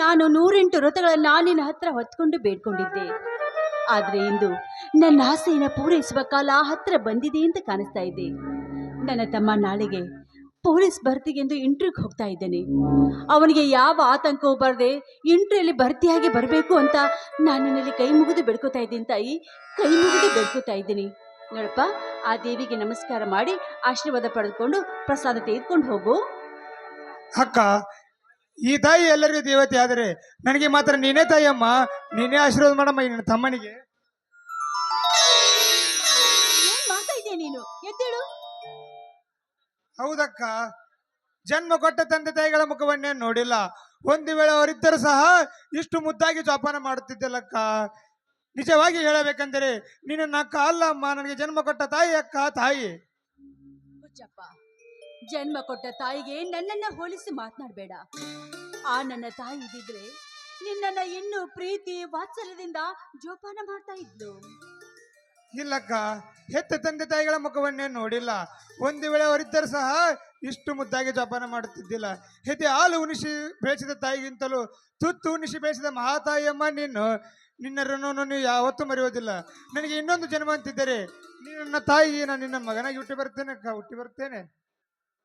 ನಾನು ನೂರೆಂಟು ವ್ರತಗಳನ್ನು ನಿನ್ನ ಹತ್ರ ಹೊತ್ಕೊಂಡು ಬೇಡ್ಕೊಂಡಿದ್ದೆ. ಆದರೆ ಇಂದು ನನ್ನ ಆಸೆಯನ್ನು ಪೂರೈಸುವ ಕಾಲ ಹತ್ರ ಬಂದಿದೆ ಅಂತ ಕಾಣಿಸ್ತಾ ಇದೆ. ನನ್ನ ತಮ್ಮ ನಾಳೆಗೆ ಪೊಲೀಸ್ ಭರ್ತಿಗೆಂದು ಇಂಟ್ರಿಗೆ ಹೋಗ್ತಾ ಇದ್ದೇನೆ. ಅವನಿಗೆ ಯಾವ ಆತಂಕವೂ ಬರದೆ ಇಂಟ್ರಿಯಲ್ಲಿ ಭರ್ತಿಯಾಗಿ ಬರಬೇಕು ಅಂತ ನಾನು ನಿನ್ನಲ್ಲಿ ಕೈ ಮುಗಿದು ಬೆಡ್ಕೋತಾ ಇದ್ದೀನಿ ತಾಯಿ. ಕೈ ಮುಗಿದು ಬೆಡ್ಕೋತಾ ಇದ್ದೀನಿ. ನೋಡಪ್ಪ, ಆ ದೇವಿಗೆ ನಮಸ್ಕಾರ ಮಾಡಿ ಆಶೀರ್ವಾದ ಪಡೆದುಕೊಂಡು ಪ್ರಸಾದ ತೆಗೆದುಕೊಂಡು ಹೋಗು. ಅಕ್ಕ ಈ ತಾಯಿ ಎಲ್ಲರಿಗೂ ದೇವತೆ ಆದರೆ ನನಗೆ ಮಾತ್ರ ನೀನೇ ತಾಯಿಯಮ್ಮ ನೀನೇ ಆಶೀರ್ವಾದ ಮಾಡಮ್ಮ ನಿನ್ನ ತಮ್ಮನಿಗೆ. ಏನ್ ಮಾಡ್ತಾ ಇದೀಯ ನೀನು? ಎದ್ದೇಳು. ಹೌದಕ್ಕ ಜನ್ಮ ಕೊಟ್ಟ ತಂದೆ ತಾಯಿಗಳ ಮುಖವನ್ನೇ ನೋಡಿಲ್ಲ. ಒಂದು ವೇಳೆ ಅವರಿದ್ದರೂ ಸಹ ಇಷ್ಟು ಮುದ್ದಾಗಿ ಜೋಪಾನ ಮಾಡುತ್ತಿದ್ದಲ್ಲಕ್ಕ. ನಿಜವಾಗಿ ಹೇಳಬೇಕೆಂದರೆ ನೀನು ಅಕ್ಕ ಅಲ್ಲ ಅಮ್ಮ ನನಗೆ ಜನ್ಮ ಕೊಟ್ಟ ತಾಯಿ ಅಕ್ಕ ತಾಯಿ. ಹುಚ್ಚಪ್ಪ ಜನ್ಮ ಕೊಟ್ಟ ತಾಯಿಗೆ ನನ್ನನ್ನ ಹೋಲಿಸಿ ಮಾತನಾಡಬೇಡ. ಆ ನನ್ನ ತಾಯಿ ಇದ್ದಿದ್ರೆ ನಿನ್ನನ್ನ ಇನ್ನು ಪ್ರೀತಿ ವಾತ್ಸಲ್ಯದಿಂದ ಜೋಪಾನ ಮಾಡ್ತಾ ಇದ್ಲು. ಇಲ್ಲಕ್ಕ ಹೆತ್ತ ತಂದೆ ತಾಯಿಗಳ ಮುಖವನ್ನೇ ನೋಡಿಲ್ಲ. ಒಂದು ವೇಳೆ ಅವರಿದ್ದರೂ ಸಹ ಇಷ್ಟು ಮುದ್ದಾಗಿ ಜೋಪಾನ ಮಾಡುತ್ತಿದ್ದಿಲ್ಲ. ಹೆತ್ತಿ ಹಾಲು ಉಣಿಸಿ ಬೆಳೆಸಿದ ತಾಯಿಗಿಂತಲೂ ತುತ್ತು ಉಣಿಸಿ ಬೆಳೆಸಿದ ಮಹಾತಾಯಿಯಮ್ಮ ನೀನು ನಿನ್ನ ಋಣವನ್ನು ನೀವು ಯಾವತ್ತೂ ಮರೆಯೋದಿಲ್ಲ ನನಗೆ ಇನ್ನೊಂದು ಜನ್ಮ ಅಂತಿದ್ದರೆ ನೀನು ನನ್ನ ತಾಯಿ ನಾನು ನಿನ್ನ ಮಗನಾಗಿ ಹುಟ್ಟಿ ಬರ್ತೇನೆ ಅಕ್ಕ ಹುಟ್ಟಿ ಬರ್ತೇನೆ.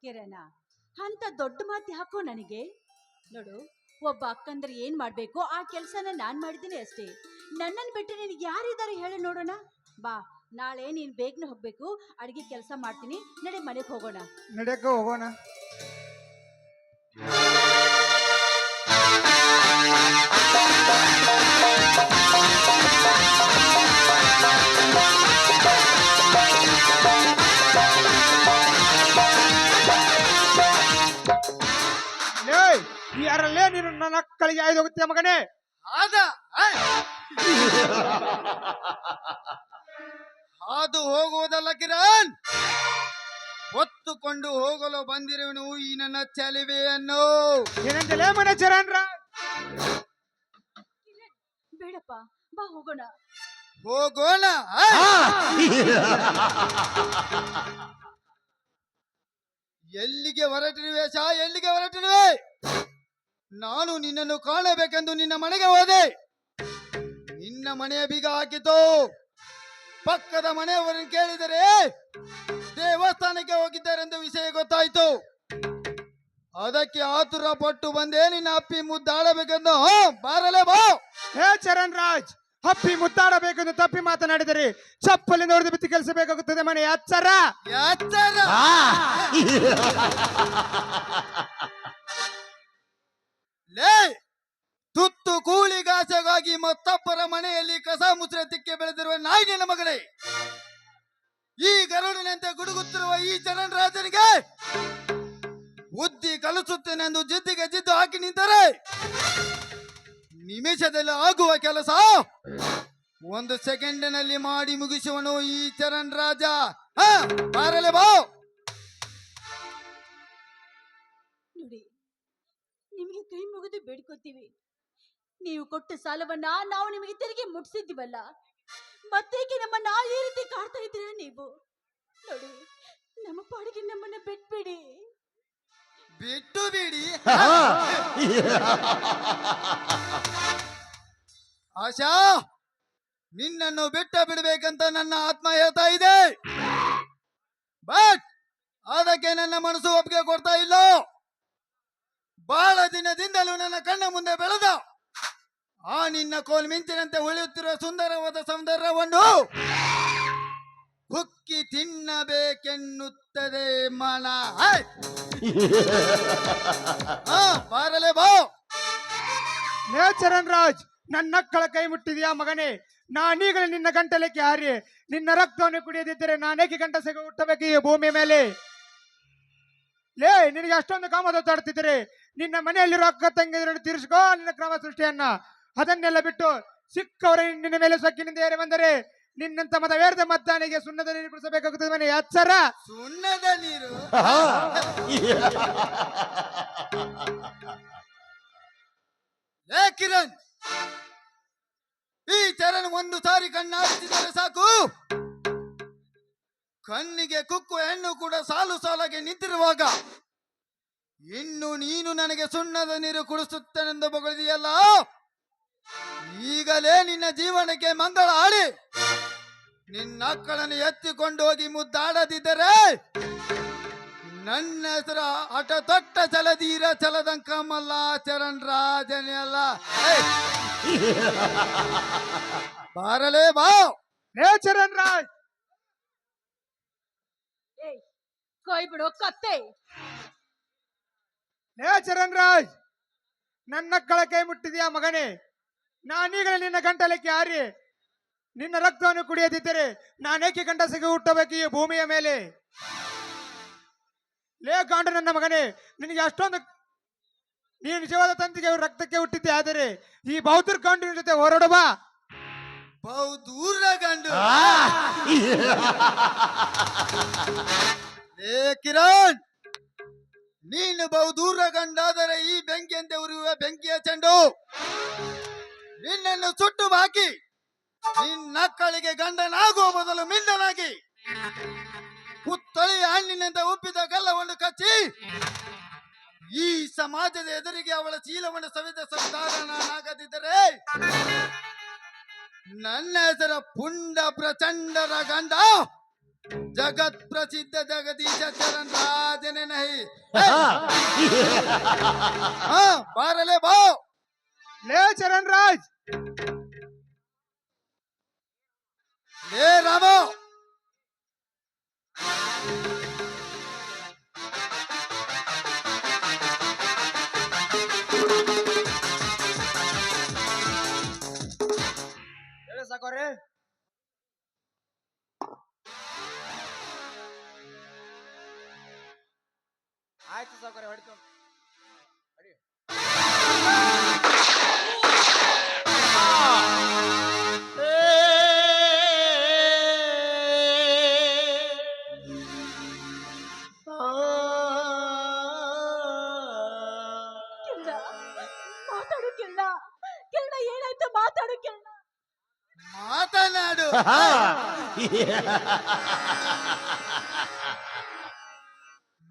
ಕಿರಣ ಅಂತ ದೊಡ್ಡ ಮಾತಿ ಹಾಕೋ ನನಗೆ? ನೋಡು, ಒಬ್ಬ ಅಕ್ಕಂದ್ರೆ ಏನು ಮಾಡಬೇಕು? ಆ ಕೆಲಸನ ನಾನು ಮಾಡಿದ್ದೀನಿ ಅಷ್ಟೇ. ನನ್ನನ್ನು ಬಿಟ್ಟು ನಿನಗೆ ಯಾರಿದ್ದಾರೆ ಹೇಳಿ ನೋಡೋಣ? ಬಾ, ನಾಳೆ ನೀನು ಬೇಗನೆ ಹೋಗಬೇಕು, ಅಡುಗೆ ಕೆಲಸ ಮಾಡ್ತೀನಿ, ನಡೆ ಮನೆಗೆ ಹೋಗೋಣ. ನಡೆಯಕ್ಕ ಹೋಗೋಣ. ಏಯ್ ನನ್ನ ಕಳಿಗೆ ಆಯ್ದು ಹೋಗುತ್ತೆ ಮಗನೇ. ಆದ ಹಾದು ಹೋಗುವುದಲ್ಲ ಕಿರಣ್? ಹೊತ್ತುಕೊಂಡು ಹೋಗಲು ಬಂದಿರುವನು ಈ ನನ್ನ ಚಲಿವೆಯನ್ನು. ಏನಂತಲೇ ಮನೆ ಚರಣ್ರ? ಬೇಡಪ್ಪ ಬಾ ಹೋಗೋಣ. ಹೋಗೋಣ ಎಲ್ಲಿಗೆ ಹೊರಟಿರುವೆ ಶಾ ಎಲ್ಲಿಗೆ ಹೊರಟಿರುವೆ? ನಾನು ನಿನ್ನನ್ನು ಕಾಣಬೇಕೆಂದು ನಿನ್ನ ಮನೆಗೆ ಹೋದೆ. ನಿನ್ನ ಮನೆಯ ಬೀಗ ಹಾಕಿತು ಪಕ್ಕದ ಮನೆಯವರನ್ನು ಕೇಳಿದರೆ ದೇವಸ್ಥಾನಕ್ಕೆ ಹೋಗಿದ್ದಾರೆಂದು ವಿಷಯ ಗೊತ್ತಾಯಿತು. ಅದಕ್ಕೆ ಆತುರ ಪಟ್ಟು ಬಂದೆ ನಿನ್ನ ಅಪ್ಪಿ ಮುದ್ದಾಡಬೇಕೆಂದು. ಬಾರಲೇ ಬಾ. ಹೇ ಚರಣ್ ರಾಜ್ ಅಪ್ಪಿ ಮುದ್ದಾಡಬೇಕೆಂದು ತಪ್ಪಿ ಮಾತನಾಡಿದರೆ ಚಪ್ಪಲಿ ನೋಡಿದ ಬಿತ್ತಿ ಕೆಲಸಬೇಕಾಗುತ್ತದೆ ಮನೆ ಅಚ್ಚರ. ಎತ್ತರ ಲೇ! ತುತ್ತು ಕೂಳಿಗಾಸೆಗಾಗಿ ಮತ್ತೊಬ್ಬರ ಮನೆಯಲ್ಲಿ ಕಸ ಮುಸ್ರೆ ತಿಕ್ಕೆ ಬೆಳೆದಿರುವ ನಾಯಿನ ಮಗಳೇ. ಈ ಗರುಡನಂತೆ ಗುಡುಗುತ್ತಿರುವ ಈ ಚರಣ್ ರಾಜನಿಗೆ ಬುದ್ಧಿ ಕಲಿಸುತ್ತೇನೆಂದು ಜಿದ್ದಿಗೆ ಜಿದ್ದು ಹಾಕಿ ನಿಂತರೆ. ನಿಮಿಷದಲ್ಲಿ ಆಗುವ ಕೆಲಸ ಒಂದು ಸೆಕೆಂಡಿನಲ್ಲಿ ಮಾಡಿ ಮುಗಿಸುವನು ಈ ಚರಣ್ ರಾಜ. ಬಾರಲೆ ಬಾ. ಕೈ ಮುಗಿದು ಬೇಡ್ಕೋತೀವಿ. ನೀವು ಕೊಟ್ಟ ಸಾಲವನ್ನ ನಾವು ನಿಮಗೆ ತೆರಿಗೆ ಮುಟ್ಸಿದ್ದೀವಲ್ಲ ಮತ್ತೇಕೆ ನಮ್ಮನ್ನ ಈ ರೀತಿ ಕಾಡ್ತಾ ಇದ್ದೀರಾ ನೀವು? ನೋಡಿ, ನಮ್ಮ ಪಾಡಿಗೆ ನಮ್ಮನ್ನ ಬಿಟ್ಬಿಡಿ. ಬಿಟ್ಟು ಬಿಡಿ. ಆಶಾ, ನಿನ್ನನ್ನು ಬಿಟ್ಟ ಬಿಡಬೇಕಂತ ನನ್ನ ಆತ್ಮ ಹೇಳ್ತಾ ಇದೆ. ಬಟ್, ಅದಕ್ಕೆ ನನ್ನ ಮನಸ್ಸು ಒಪ್ಪಿಗೆ ಕೊಡ್ತಾ ಇಲ್ಲ. ಬಹಳ ದಿನದಿಂದಲೂ ನನ್ನ ಕಣ್ಣ ಮುಂದೆ ಬೆಳೆದ. ಆ ನಿನ್ನ ಕೋಲ್ ಮಿಂಚಿನಂತೆ ಉಳಿಯುತ್ತಿರುವ ಸುಂದರವಾದ ಸೌಂದರ್ಯವನ್ನು ಹುಕ್ಕಿ ತಿನ್ನಬೇಕೆನ್ನುತ್ತದೆ ಮನ ಬಾರಲೇ ಬಾ. ಲೇ ಚರಣ್ ರಾಜ್ ನನ್ನ ಮಕ್ಕಳ ಕೈ ಮುಟ್ಟಿದೆಯಾ ಮಗನೇ? ನಾನೀಗಲೇ ನಿನ್ನ ಗಂಟಲಕ್ಕೆ ಹಾರಿ ನಿನ್ನ ರಕ್ತವನ್ನು ಕುಡಿಯದಿದ್ದರೆ ನಾನೇಕೆ ಗಂಟ ಸೆಗೆ ಹುಟ್ಟಬೇಕು ಈ ಭೂಮಿ ಮೇಲೆ? ಲೇ, ನಿನಗೆ ಅಷ್ಟೊಂದು ಕಾಮದ ತಾಡ್ತಿದ್ದರೆ ನಿನ್ನ ಮನೆಯಲ್ಲಿರೋ ಅಕ್ಕ ತಂಗಿದರನ್ನು ತೀರಿಸ್ಕೋ, ನಿನ್ನ ಕ್ರಮ ಸೃಷ್ಟಿಯನ್ನ. ಅದನ್ನೆಲ್ಲ ಬಿಟ್ಟು ಸಿಕ್ಕವರ ನಿನ್ನ ಮೇಲೆ ಸೊಕ್ಕಿನಿಂದ ಏರಿ ಬಂದರೆ ನಿನ್ನಂತ ಮತ ವ್ಯರ್ಥ ಮತ್ತಾನಿಗೆ ಸುಣ್ಣದ ನೀರು ಕುಡಿಸಬೇಕಾಗುತ್ತದೆ ಮನೆ. ಎಚ್ಚರ ಸುಣ್ಣದ ನೀರು? ಏ ಕಿರಣ್, ಈ ಚರಣ್ ಒಂದು ಸಾರಿ ಕಣ್ಣಾಡಿಸಿದರೆ ಸಾಕು. ಕಣ್ಣಿಗೆ ಕುಕ್ಕು, ಹೆಣ್ಣು ಕೂಡ ಸಾಲು ಸಾಲಾಗಿ ನಿಂತಿರುವಾಗ ಇನ್ನು ನೀನು ನನಗೆ ಸುಣ್ಣದ ನೀರು ಕುಡಿಸುತ್ತೇನೆಂದು ಬಗಳಿದೆಯಲ್ಲ? ಈಗಲೇ ನಿನ್ನ ಜೀವನಕ್ಕೆ ಮಂಗಳ ಆಡಿ. ನಿನ್ನ ಮಕ್ಕಳನ್ನು ಎತ್ತಿಕೊಂಡು ಹೋಗಿ ಮುದ್ದಾಡದಿದ್ದರೆ ನನ್ನ ಹೆಸರ ಅಟ ತೊಟ್ಟ ಚಲದೀರ ಚಲದಂಕಮಲ್ಲ ಚರಣ್ ರಾಜನೇ ಅಲ್ಲ! ಬಾರಲೇ ಬಾ. ಲೇ ಚರಣ್ ರಾಜ್! ಕೊಯ್ ಬಿಡು, ಕತ್ತೆ. ಲೇ ಚರಣ್ ರಾಜ್ ನನ್ನ ಕಳ ಕೈ ಮುಟ್ಟಿದೆಯಾ ಮಗನೇ? ನಾನೀಗಲೇ ನಿನ್ನ ಗಂಟಲಕ್ಕೆ ಹಾರಿ ನಿನ್ನ ರಕ್ತವನ್ನು ಕುಡಿಯದಿದ್ದರೆ ನಾನೇಕೆ ಗಂಡಸಿಗೆ ಹುಟ್ಟಬೇಕು ಈ ಭೂಮಿಯ ಮೇಲೆ? ಲೇ ಕಾಂಡು ನನ್ನ ಮಗನೇ ನಿನಗೆ ಅಷ್ಟೊಂದು ನೀನು ನಿಜವಾದ ತಂತಿಗೆ ರಕ್ತಕ್ಕೆ ಹುಟ್ಟಿದ್ದೆ ಆದರೆ ಈ ಬೌದ್ಧರ್ ಕಾಂಡಿನ ಜೊತೆ ಹೊರಡುವ ಬಹುದೂರ ಗಂಡು. ಲೇ ಕಿರಣ್ ನೀನು ಬಹುದೂರ ಗಂಡಾದರೆ ಈ ಬೆಂಕಿಯಂತೆ ಉರಿಯುವ ಬೆಂಕಿಯ ಚೆಂಡು. ನಿನ್ನನ್ನು ಸುಟ್ಟು ಹಾಕಿ ನಿನ್ನಕ್ಕಳಿಗೆ ಗಂಡನಾಗುವ ಮೊದಲು ಮಿಂಡನಾಗಿ. ಪುತ್ತಳಿ ಹಣ್ಣಿನಿಂದ ಉಬ್ಬಿದ ಗಲ್ಲವನ್ನು ಕಚ್ಚಿ ಈ ಸಮಾಜದ ಎದುರಿಗೆ ಅವಳ ಚೀಲವನ್ನು ಸವಿದ ಸಂತಾನನಾಗದಿದ್ದರೆ ನನ್ನ ಹೆಸರ ಪುಂಡ ಪ್ರಚಂಡರ ಗಂಡ. ಜಗತ್ ಪ್ರಸಿದ್ಧ ಜಗದೀಶ ಚರಣ್ ರಾಜನೇ ನಹಿ ಹಾ ಬಾರಲೇ ಬಾ ಲೇ ಚರಣ್ ರಾಜ್ ಲೇ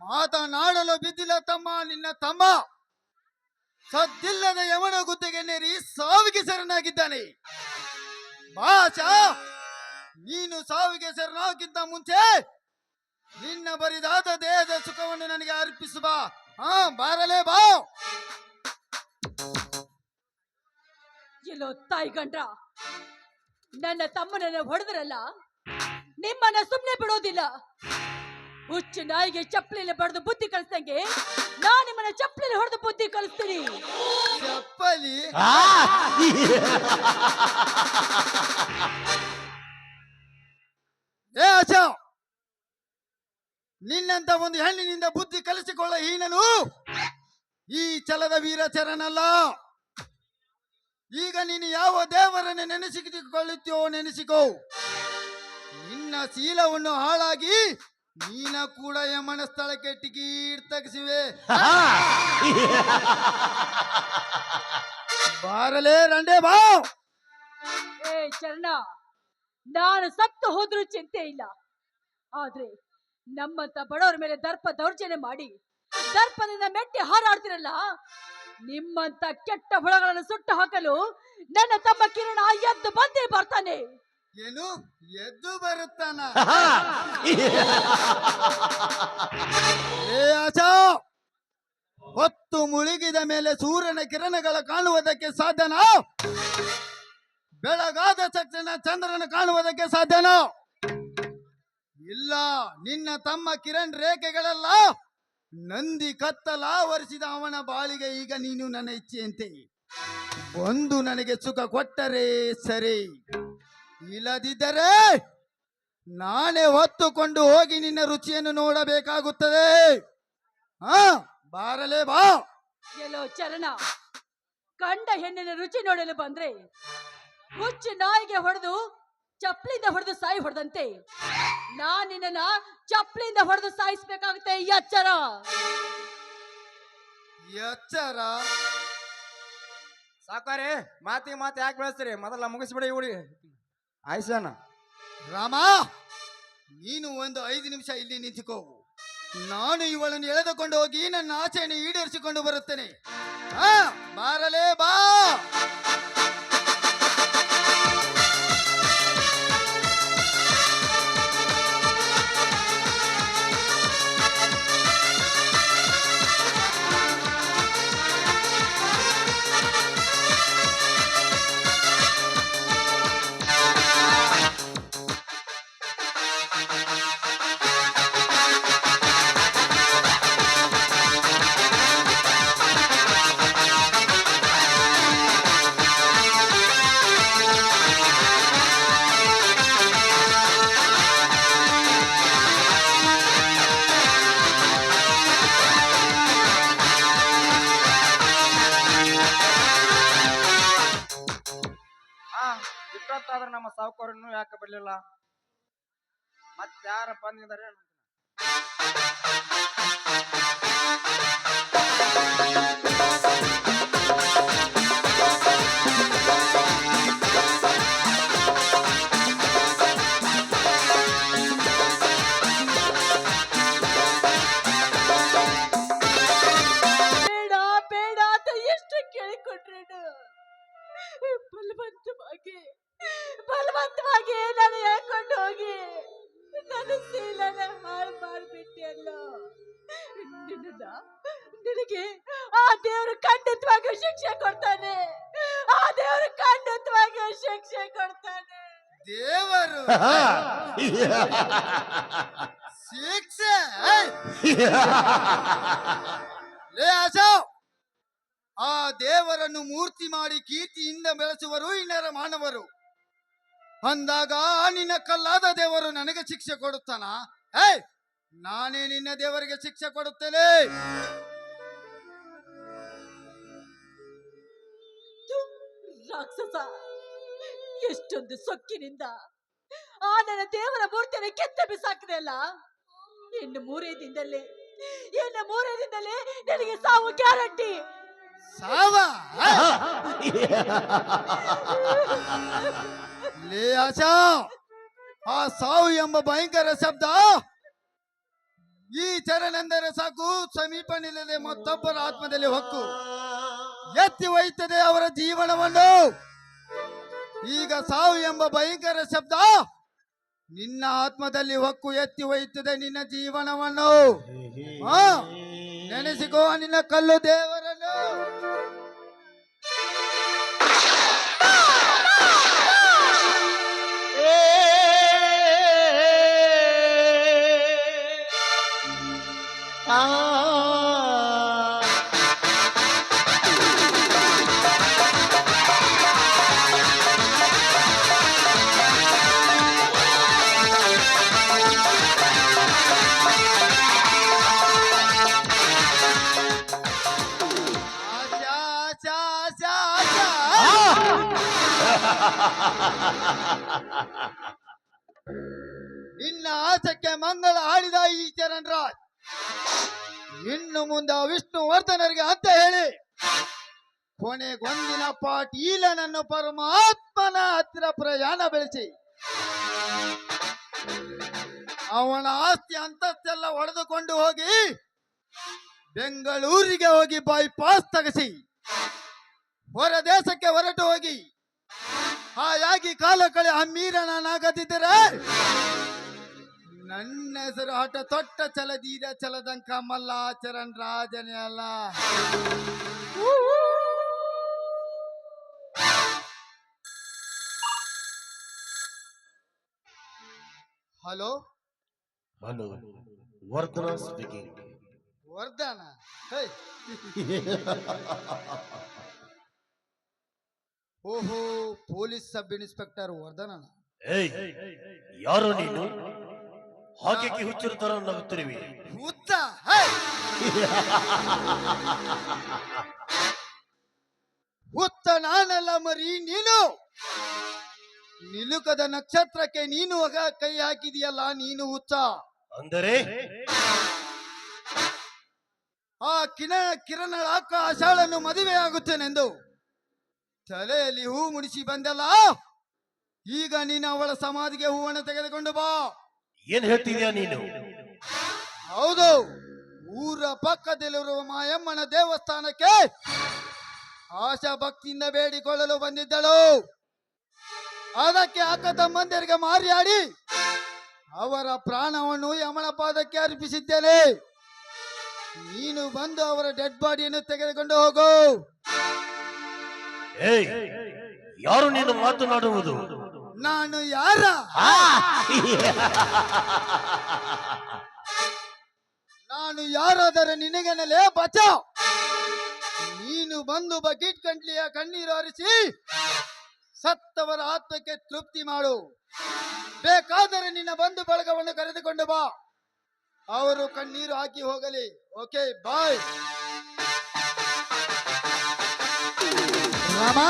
ಮಾತನಾಡಲು ಬಿದ್ದಿಲ್ಲ ತಮ್ಮ, ನಿನ್ನ ತಮ್ಮ. ಸದ್ದಿಲ್ಲದ ಯಮನ ಗುತ್ತಿಗೆ ನೇರಿ ಸಾವಿಗೆ ಶರಣಾಗಿದ್ದಾನೆ. ಭಾಷಾ ನೀನು ಸಾವಿಗೆ ಶರಣಾಗಿದ್ದ ಮುಂಚೆ ನಿನ್ನ ಬರಿದಾದ ದೇಹದ ಸುಖವನ್ನು ನನಗೆ ಅರ್ಪಿಸು ಬಾ. ಹಾ, ಬಾರಲೇ, ಬಾ. ಎಲ್ಲೋ ತಾಯಿ ಗಂಡ್ರ ನನ್ನ ತಮ್ಮನನ್ನ ಹೊಡೆದ್ರಲ್ಲ ನಿಮ್ಮನ್ನ ಸುಮ್ಮನೆ ಬಿಡೋದಿಲ್ಲ. ಹುಚ್ಚು ನಾಯಿಗೆ ಚಪ್ಪಲಿಲಿ ಬಡ್ದು ಬುದ್ಧಿ ಕಲಿಸ್ದಂಗೆ ನಾ ನಿಮ್ಮನ್ನ ಚಪ್ಪಲಿಲಿ ಹೊಡೆದು ಬುದ್ಧಿ ಕಲಿಸ್ತೀನಿ. ಚಪ್ಪಲಿ? ಏ ಆಶಾ ನಿನ್ನಂತ ಒಂದು ಹೆಣ್ಣಿನಿಂದ ಬುದ್ಧಿ ಕಲಿಸಿಕೊಳ್ಳ ಹೀನನು? ಈ ಛಲದ ವೀರಚರನಲ್ಲ. ಈಗ ನೀನು ಯಾವ ದೇವರನ್ನು ನೆನೆಸಿಕೊಳ್ಳುತ್ತೀಯೋ ನೆನೆಸಿಕೋ. ನಿನ್ನ ಶೀಲವನ್ನು ಹಾಳಾಗಿ ನೀನ ಕೂಡ ಯಮನ ಸ್ಥಳಕ್ಕೆ ಟಿಕೀಟ್ ತಗಿಸಿವೆ. ಬಾರಲೇ ರಂಡೆ ಬಾ. ಏ ಚರಣ, ನಾನು ಸತ್ತು ಹೋದ್ರೂ ಚಿಂತೆ ಇಲ್ಲ. ಆದ್ರೆ ನಮ್ಮಂತ ಬಡವರ ಮೇಲೆ ದರ್ಪ ದೌರ್ಜನ್ಯ ಮಾಡಿ, ದರ್ಪದಿಂದ ಮೆಟ್ಟಿ ಹಾರಾಡ್ತಿರಲ್ಲ? ನಿಮ್ಮಂತ ಕೆಟ್ಟ ಹುಳಗಳನ್ನು ಸುಟ್ಟು ಹಾಕಲು ನನ್ನ ತಮ್ಮ ಕಿರಣ ಎದ್ದು ಬಂದಿ ಬರ್ತಾನೆ. ಏನು? ಎದ್ದು ಬರುತ್ತಾನ? ಏ ಹೊತ್ತು ಮುಳುಗಿದ ಮೇಲೆ ಸೂರ್ಯನ ಕಿರಣಗಳ ಕಾಣುವುದಕ್ಕೆ ಸಾಧ್ಯನಾ? ಬೆಳಗಾದ ತಕ್ಷಣ ಚಂದ್ರನ ಕಾಣುವುದಕ್ಕೆ ಸಾಧ್ಯನ? ಇಲ್ಲ ನಿನ್ನ ತಮ್ಮ ಕಿರಣ್ ರೇಖೆಗಳೆಲ್ಲ. ನಂದಿ ಕತ್ತಲಾವರಿಸಿದ ಅವನ ಬಾಳಿಗೆ ಈಗ ನೀನು ನನ್ನ ಇಚ್ಛೆಯಂತೆ. ಒಂದು ನನಗೆ ಸುಖ ಕೊಟ್ಟರೆ ಸರಿ. ಇಲ್ಲದಿದ್ದರೆ ನಾನೇ ಹೊತ್ತುಕೊಂಡು ಹೋಗಿ ನಿನ್ನ ರುಚಿಯನ್ನು ನೋಡಬೇಕಾಗುತ್ತದೆ. ಹಾ ಬಾರಲೇ ಬಾ. ಎಲ್ಲೋ ಚರಣ, ಕಂಡ ಹೆಣ್ಣಿನ ರುಚಿ ನೋಡಲು ಬಂದ್ರೆ ಹುಚ್ಚು ನಾಯಿಗೆ ಹೊಡೆದು ಚಪ್ಪಲಿಂದ ಹೊಡೆದು ಸಾಯಿ ಹೊಡೆದಂತೆ. ನಾನ್ ನಿನ್ನ ಚಪ್ಪಲಿಂದ ಹೊಡೆದು ಸಾಯಿಸ್ಬೇಕಾಗುತ್ತೆ ಎಚ್ಚರ ಎಚ್ಚರ ಸಾಕಾರಿ ಮಾತಿ ಮಾತು ಯಾಕೆ ಬೆಳೆಸ್ತೀರಿ? ಮೊದಲ ಮುಗಿಸ್ಬಿಡಿ ಇವಡಿ ಆಯ್ಸಣ್ಣ ರಾಮ ನೀನು ಒಂದು ಐದು ನಿಮಿಷ ಇಲ್ಲಿ ನಿಂತುಕೋ. ನಾನು ಇವಳನ್ನು ಎಳೆದುಕೊಂಡು ಹೋಗಿ ನನ್ನ ಆಚೆಯನ್ನು ಈಡೇರಿಸಿಕೊಂಡು ಬರುತ್ತೇನೆ. ಹಾ ಬಾರಲೇ ಬಾ. ಸಾವುಕಾರನ್ನು ಯಾಕೆ ಬರ್ಲಿಲ್ಲ ಮತ್ ಯಾರ ಬಂದಿದ್ದಾರೆ ಶಿಕ್ಷೆ. ಲೇ ಆಶಾ ಆ ದೇವರನ್ನು ಮೂರ್ತಿ ಮಾಡಿ ಕೀರ್ತಿಯಿಂದ ಬೆಳೆಸುವರು ಇನ್ನರ ಮಾನವರು. ಅಂದಾಗ ನಿನ್ನ ಕಲ್ಲಾದ ದೇವರು ನನಗೆ ಶಿಕ್ಷೆ ಕೊಡುತ್ತಾನ? ಏ ನಾನೇ ನಿನ್ನ ದೇವರಿಗೆ ಶಿಕ್ಷೆ ಕೊಡುತ್ತೇನೆ. ರಾಕ್ಷಸ, ಎಷ್ಟೊಂದು ಸೊಕ್ಕಿನಿಂದ ಆ ನನ್ನ ದೇವರ ಮೂರ್ತಿಯನ್ನು ಕೆತ್ತ ಬಿಸಾಕಿದೆ ಅಲ್ಲ ಇನ್ನು ಮೂರೇ ದಿನದಲ್ಲಿ ಇನ್ನು ಮೂರೇ ದಿನದಲ್ಲಿ ನಿನಗೆ ಸಾವು ಗ್ಯಾರಂಟಿ. ಸಾವ? ಲೇ ಆಶಾ ಆ ಸಾವು ಎಂಬ ಭಯಂಕರ ಶಬ್ದ ಈ ಚರಣೆಂದರೆ ಸಾಕು ಸಮೀಪ ನಿಲ್ಲದೆ ಮತ್ತೊಬ್ಬರ ಆತ್ಮದಲ್ಲಿ ಹೊಕ್ಕು. ಎತ್ತಿ ಒಯ್ತದೆ ಅವರ ಜೀವನವನ್ನು. ಈಗ ಸಾವು ಎಂಬ ಭಯಂಕರ ಶಬ್ದ ನಿನ್ನ ಆತ್ಮದಲ್ಲಿ ಹೊಕ್ಕು ಎತ್ತಿ ಒಯ್ಯುತ್ತದೆ ನಿನ್ನ ಜೀವನವನ್ನು. ನೆನೆಸಿಕೋ ನಿನ್ನ ಕಲ್ಲು ದೇವರನ್ನು. ಆಶಾ ನಿನ್ನ ಆಸಕ್ಕೆ ಮಂಗಳ ಆಡಿದ ಈ ಚರಣ್ ರಾಜ್ ಇನ್ನು ಮುಂದೆ ವಿಷ್ಣು ವಿಷ್ಣುವರ್ಧನರಿಗೆ ಅಂತ ಹೇಳಿ. ಕೊನೆಗೊಂದಿನ ಪಾಟೀಲನನ್ನು ಪರಮಾತ್ಮನ ಹತ್ತಿರ ಪ್ರಯಾಣ ಬೆಳೆಸಿ. ಅವನ ಆಸ್ತಿ ಅಂತಸ್ತೆಲ್ಲ ಹೊಡೆದುಕೊಂಡು ಹೋಗಿ ಬೆಂಗಳೂರಿಗೆ ಹೋಗಿ ಬೈಪಾಸ್ ತಗಸಿ. ಹೊರ ದೇಶಕ್ಕೆ ಹೊರಟು ಹೋಗಿ ಹಾಯಾಗಿ ಕಾಲ ಕಳೆ ಹಮ್ಮೀರನಾಗದಿದ್ದರೆ ನನ್ನ ಹೆಸರು ಹಠ ತೊಟ್ಟ ಚಲದೀರ ಚಲದಂಕ ಮಲ್ಲಾಚರಣ್ ರಾಜನೇ ಅಲ್ಲ. Hello? Hello Vardhana speaking Vardhana? Hey. ಓಹೋ ಪೊಲೀಸ್ ಸಬ್ ಇನ್ಸ್ಪೆಕ್ಟರ್ ವರ್ಧನ ಏಯ್ ಯಾರು ನೀನು? ಹಾಗೆ ಹುಚ್ಚರ ತರ ನಗುತ್ತಿರುವಿ. ಹುತ್ತ ಹೇ. ಹುತ್ತ ನಾನಲ್ಲ ಮರಿ ನೀನು! ನಿಲುಕದ ನಕ್ಷತ್ರಕ್ಕೆ ನೀನು ಹೊಗ ಕೈ ಹಾಕಿದೆಯಲ್ಲ ನೀನು ಹುಚ್ಚ. ಅಂದರೆ? ಆ ಕಿನ ಕಿರಣ ಅಕ್ಕ ಮದುವೆ ಮದುವೆಯಾಗುತ್ತೇನೆಂದು. ತಲೆಯಲ್ಲಿ ಹೂ ಮುಡಿಸಿ ಬಂದಲ್ಲ ಈಗ ನೀನು ಅವಳ ಸಮಾಧಿಗೆ ಹೂವನ್ನು ತೆಗೆದುಕೊಂಡು ಬಾ. ಏನ್ ಹೇಳ್ತಿದ್ಯಾ ನೀನು? ಹೌದು ಊರ ಪಕ್ಕದಲ್ಲಿರುವ ಮಾಯಮ್ಮನ ದೇವಸ್ಥಾನಕ್ಕೆ ಆಶಾ ಭಕ್ತಿಯಿಂದ ಬೇಡಿಕೊಳ್ಳಲು ಬಂದಿದ್ದಳು. ಅದಕ್ಕೆ ಅಕ್ಕ ತಮ್ಮಂದಿರಿಗೆ ಮಾರಿಯಾಡಿ ಅವರ ಪ್ರಾಣವನ್ನು ಯಮನ ಪಾದಕ್ಕೆ ಅರ್ಪಿಸಿದ್ದೇನೆ. ನೀನು ಬಂದು ಅವರ ಡೆಡ್ ಬಾಡಿಯನ್ನು ತೆಗೆದುಕೊಂಡು ಹೋಗು. ಏಯ್ ಯಾರು ನೀನು ಮಾತನಾಡುವುದು? ನಾನು ಯಾರ? ನಾನು ಯಾರಾದರೆ ನಿನಗೆನಲೇ ಬಚ? ನೀನು ಬಂದು ಬಕೀಟ್ ಕಂಟ್ಲಿಯ ಕಣ್ಣೀರು ಹರಿಸಿ ಸತ್ತವರ ಆತ್ಮಕ್ಕೆ ತೃಪ್ತಿ ಮಾಡು. ಬೇಕಾದರೆ ನಿನ್ನ ಬಂಧು ಬಳಗವನ್ನು ಕರೆದುಕೊಂಡು ಬಾ. ಅವರು ಕಣ್ಣೀರು ಹಾಕಿ ಹೋಗಲಿ. ಓಕೆ ಬಾಯ್ ರಾಮ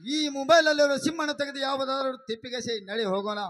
ಈ ಮೊಬೈಲ್ ಅಲ್ಲಿರೋ ಸಿಮ್ಮನ್ನು ತೆಗೆದು ಯಾವುದಾದ್ರು ತಿಪ್ಪಿಗೆಸಿ ನಡಿ ಹೋಗೋಣ.